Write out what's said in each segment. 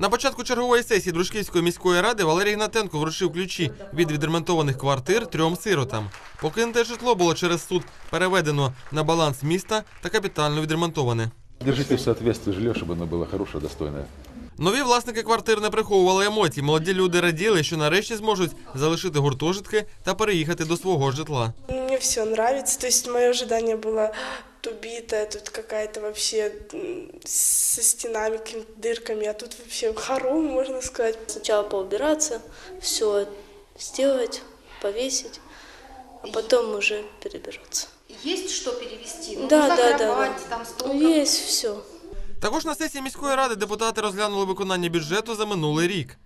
На початку чергової сесії Дружківської міської ради Валерій Гнатенко вручив ключі від відремонтованих квартир трьом сиротам. Покинуте житло було через суд переведено на баланс міста та капітально відремонтоване. Держите в соответствии жилье, чтобы оно было хорошее, достойное. Нові власники квартир не приховували емоцій. Молоді люди раділи, що нарешті зможуть залишити гуртожитки та переїхати до свого житла. Мне все нравится, то есть мое ожидание было убитая, тут какая-то вообще со стенами, какими-то дырками, а тут вообще хором, можно сказать. Сначала поубираться, все сделать, повесить, а потом уже перебираться. Есть что перевести? Ну, Да, да, да, да. там. Есть все. Також на сесії міської ради депутати розглянули виконання бюджету за минулий рік.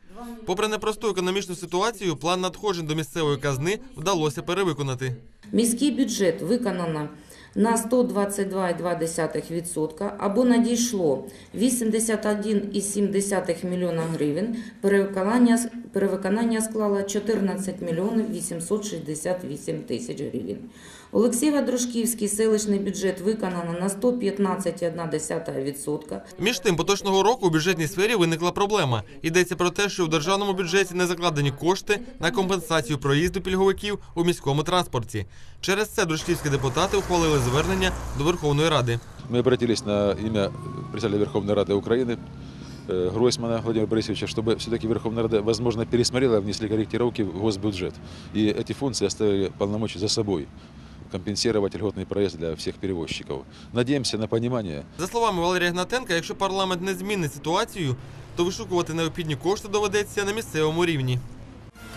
Попри непросту економічну ситуацію, план надходжень до місцевої казни вдалося перевиконати. Міський бюджет виконано на 122,2% або надійшло 81,7 мільйона гривень. Перевиконання, перевиконання склало 14 мільйонів 868 тисяч гривень. Олексієво-Дружківський селищний бюджет виконано на 115,1%. Між тим, поточного року у бюджетній сфері виникла проблема. Йдеться про те, що в державному бюджеті не закладені кошти на компенсацію проїзду пільговиків у міському транспорті. Через це дружківські депутати ухвалили звернення до Верховної Ради. Мы обратились на имя председателя Верховной Рады Украины э, Гройсмана Владимира Борисовича, чтобы все-таки Верховная Рада, возможно, пересмотрела, внесли корректировки в госбюджет. И эти функции оставили полномочия за собой компенсировать льготный проезд для всех перевозчиков. Надеемся на понимание. За словами Валерія Гнатенка, якщо парламент не змінить ситуацію, то вишукувати необхідні кошти доведеться на місцевому рівні.